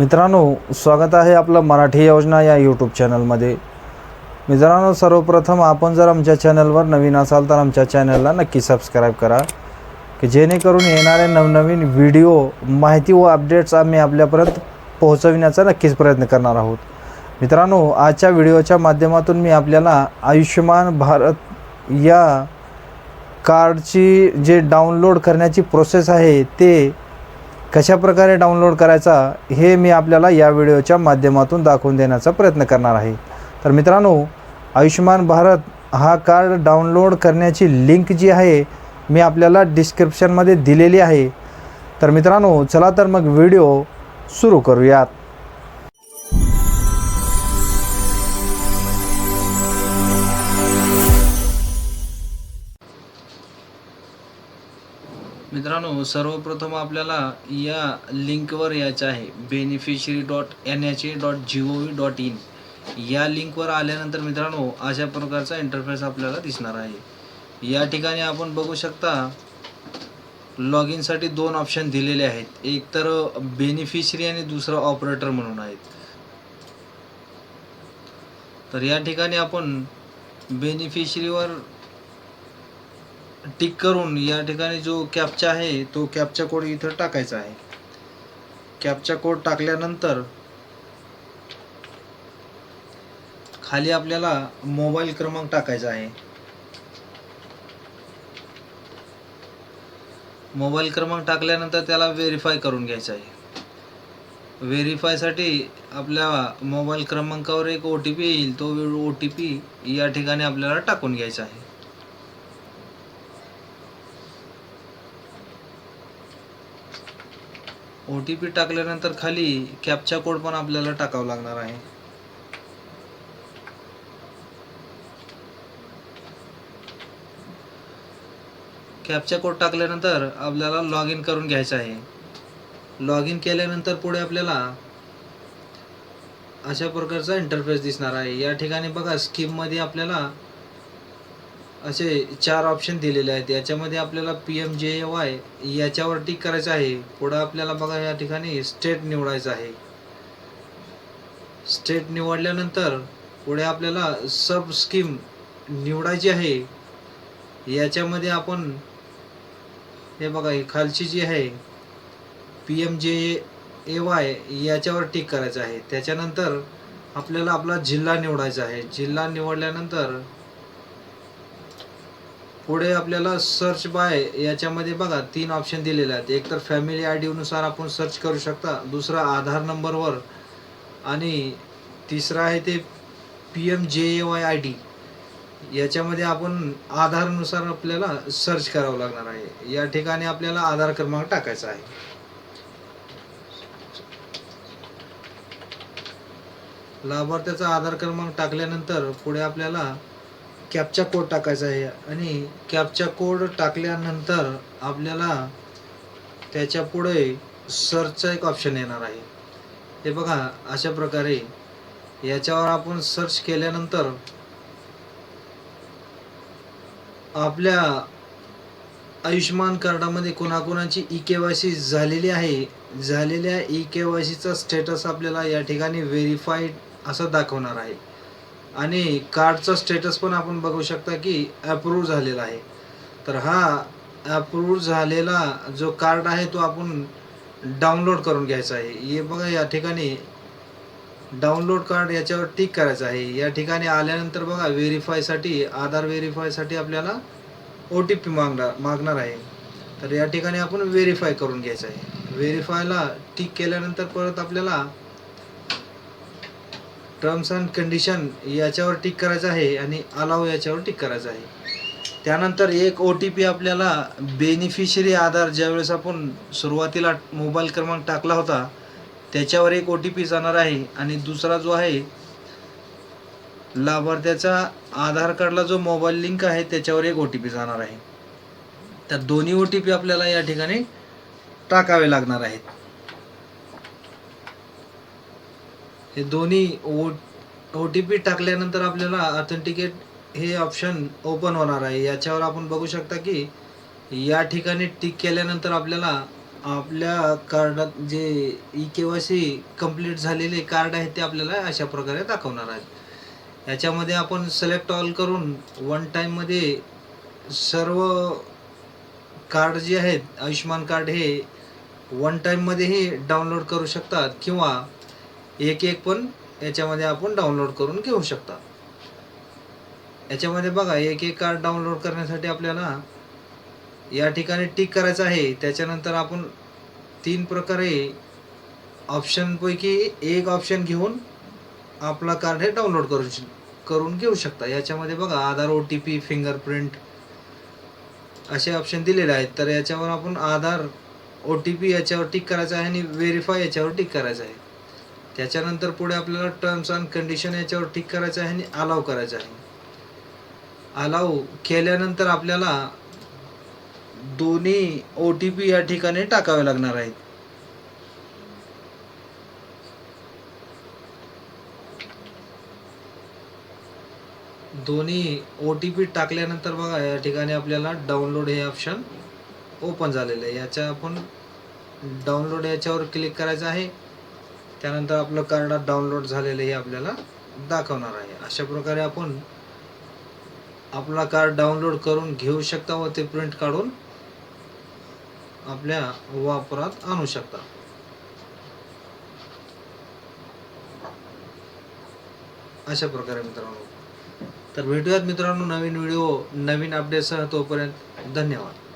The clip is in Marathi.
मित्रांनो स्वागत आहे आपलं मराठी योजना या यूट्यूब चॅनलमध्ये मित्रांनो सर्वप्रथम आपण जर आमच्या चॅनलवर नवीन असाल तर आमच्या चॅनलला नक्की सबस्क्राईब करा की जेणेकरून येणारे नवनवीन व्हिडिओ माहिती व अपडेट्स आम्ही आपल्यापर्यंत पोहोचविण्याचा नक्कीच प्रयत्न करणार आहोत. मित्रांनो आजच्या व्हिडिओच्या माध्यमातून मी आपल्याला आयुष्यमान भारत या कार्डची जे डाउनलोड करण्याची प्रोसेस आहे ते कशा प्रकारे डाउनलोड करायचा हे मी आपल्याला या व्हिडिओच्या माध्यमातून दाखवून देण्याचा प्रयत्न करणार आहे. तर मित्रांनो आयुष्यमान भारत हा कार्ड डाउनलोड करण्याची लिंक जी आहे मी आपल्याला डिस्क्रिप्शनमध्ये दिलेली आहे. तर मित्रांनो चला तर मग व्हिडिओ सुरू करूयात. मित्रांनो सर्वप्रथम आपल्याला या लिंकवर यायचं आहे. Beneficiary dot N H A dot G O V dot in या लिंकवर आल्यानंतर मित्रांनो अशा प्रकारचा इंटरफेस आपल्याला दिसणार आहे. या ठिकाणी आपण बघू शकता लॉग इनसाठी दोन ऑप्शन दिलेले आहेत. एक तर बेनिफिशरी आणि दुसरं ऑपरेटर म्हणून आहेत. तर या ठिकाणी आपण बेनिफिशरीवर टिक करून या ठिकाणी जो कॅपचा आहे तो कॅपचा कोड इथं टाकायचा आहे. कॅपचा कोड टाकल्यानंतर खाली आपल्याला मोबाईल क्रमांक टाकायचा आहे. मोबाईल क्रमांक टाकल्यानंतर त्याला व्हेरीफाय करून घ्यायचा आहे. व्हेरीफायसाठी आपल्या मोबाईल क्रमांकावर एक ओ टी पी येईल. तो ओ टी पी या ठिकाणी आपल्याला टाकून घ्यायचा आहे. ओ टी पी टाकल्यानंतर खाली कॅपचा कोड पण आपल्याला टाकावा लागणार आहे. कॅपचा कोड टाकल्यानंतर आपल्याला लॉग इन करून घ्यायचं आहे. लॉग इन केल्यानंतर पुढे आपल्याला अशा प्रकारचा इंटरफेस दिसणार आहे. या ठिकाणी बघा स्कीममध्ये आपल्याला असे चार ऑप्शन दिलेले आहेत. याच्यामध्ये आपल्याला पी एम जे ए वाय याच्यावर टिक करायचं आहे. पुढं आपल्याला बघा या ठिकाणी स्टेट निवडायचं आहे. स्टेट निवडल्यानंतर पुढे आपल्याला सब स्कीम निवडायची आहे. याच्यामध्ये आपण हे बघा ही खालची जी आहे पी एम जे ए वाय याच्यावर टिक करायचं आहे. त्याच्यानंतर आपल्याला आपला जिल्हा निवडायचा आहे. जिल्हा निवडल्यानंतर पुढे आपल्याला सर्च बाय याच्यामध्ये बघा तीन ऑप्शन दिलेले आहेत. एक तर फॅमिली आय डीनुसार आपण सर्च करू शकता. दुसरा आधार नंबरवर आणि तिसरा आहे ते पी एम जे ए वाय आय डी याच्यामध्ये आपण आधारनुसार आपल्याला सर्च करावं लागणार आहे. या ठिकाणी आपल्याला आधार क्रमांक टाकायचा आहे. लाभार्थ्याचा आधार क्रमांक टाकल्यानंतर पुढे आपल्याला कॅपचा कोड टाकायचा आहे आणि कॅपचा कोड टाकल्यानंतर आपल्याला त्याच्या पुढे सर्चचा एक ऑप्शन येणार आहे. हे बघा अशा प्रकारे याच्यावर आपण सर्च केल्यानंतर आपल्या आयुष्यमान कार्डामध्ये कोणाकोणाची ई के वाय सी झालेली आहे. झालेल्या ई के वाय सीचा स्टेटस आपल्याला या ठिकाणी व्हेरीफाईड असं दाखवणार आहे. आणि कार्डचा स्टेटस पण आपण बघू शकता की अप्रूव्ह झालेला आहे. तर हा अप्रूव्ह झालेला जो कार्ड आहे तो आपण डाउनलोड करून घ्यायचा आहे. हे बघा या ठिकाणी डाउनलोड कार्ड याच्यावर टिक करायचं आहे. या ठिकाणी आल्यानंतर बघा व्हेरीफायसाठी आधार व्हेरीफायसाठी आपल्याला ओ टी पी मागणार मागणार आहे. तर या ठिकाणी आपण व्हेरीफाय करून घ्यायचं आहे. व्हेरीफायला टिक केल्यानंतर परत आपल्याला टर्म्स अँड कंडिशन याच्यावर टिक करायचं आहे आणि अलाव याच्यावर टिक करायचं आहे. त्यानंतर एक ओ टी पी आपल्याला बेनिफिशरी आधार ज्यावेळेस आपण सुरुवातीला मोबाईल क्रमांक टाकला होता त्याच्यावर एक ओ टी पी जाणार आहे आणि दुसरा जो आहे लाभार्थ्याचा आधार कार्डला जो मोबाईल लिंक आहे त्याच्यावर एक ओ टी पी जाणार आहे. तर दोन्ही ओ टी पी आपल्याला या ठिकाणी टाकावे लागणार आहेत. हे दोन्ही ओ ओ टी पी टाकल्यानंतर आपल्याला ऑथेंटिकेट हे ऑप्शन ओपन होणार आहे. याच्यावर आपण बघू शकता की या ठिकाणी टिक केल्यानंतर आपल्याला आपल्या कार्डात जे E K Y C complete झालेले कार्ड आहे ते आपल्याला अशा प्रकारे दाखवणार आहेत. याच्यामध्ये आपण सिलेक्ट ऑल करून वन टाईममध्ये सर्व कार्ड जे आहेत आयुष्यमान कार्ड हे वन टाईममध्येही डाउनलोड करू शकतात किंवा एक एक पण याच्यामध्ये आपण डाउनलोड करून घेऊ शकता. याच्यामध्ये बघा एक एक कार्ड डाउनलोड करण्यासाठी आपल्याला या ठिकाणी टिक करायचं आहे. त्याच्यानंतर आपण तीन प्रकारे ऑप्शनपैकी एक ऑप्शन घेऊन आपला कार्ड हे डाउनलोड करू श- करून घेऊ शकता. याच्यामध्ये बघा Aadhaar O T P fingerprint असे ऑप्शन दिलेले आहेत. तर याच्यावर आपण आधार ओ टी पी याच्यावर टिक करायचं आहे आणि व्हेरीफाय याच्यावर टिक करायचं आहे. त्याच्यानंतर पुढे आपल्याला टर्म्स अँड कंडिशन याच्यावर ठीक करायचं आहे आणि अलाव करायचं आहे. अलाव केल्यानंतर आपल्याला दोन्ही ओ टी पी या ठिकाणी टाकावे लागणार आहेत. दोन्ही ओ टी पी टाकल्यानंतर बघा या ठिकाणी आपल्याला डाउनलोड हे ऑप्शन ओपन झालेलं आहे. याच्या आपण डाउनलोड याच्यावर क्लिक करायचं आहे. त्यानंतर आपलं कार्ड डाउनलोड झालेलं हे आपल्याला दाखवणार आहे. अशा प्रकारे आपण आपला कार्ड डाउनलोड करून घेऊ शकता व ते प्रिंट काढून आपल्या वापरात आणू शकता. अशा प्रकारे मित्रांनो. तर भेटूयात मित्रांनो नवीन व्हिडिओ नवीन अपडेटसह तोपर्यंत धन्यवाद.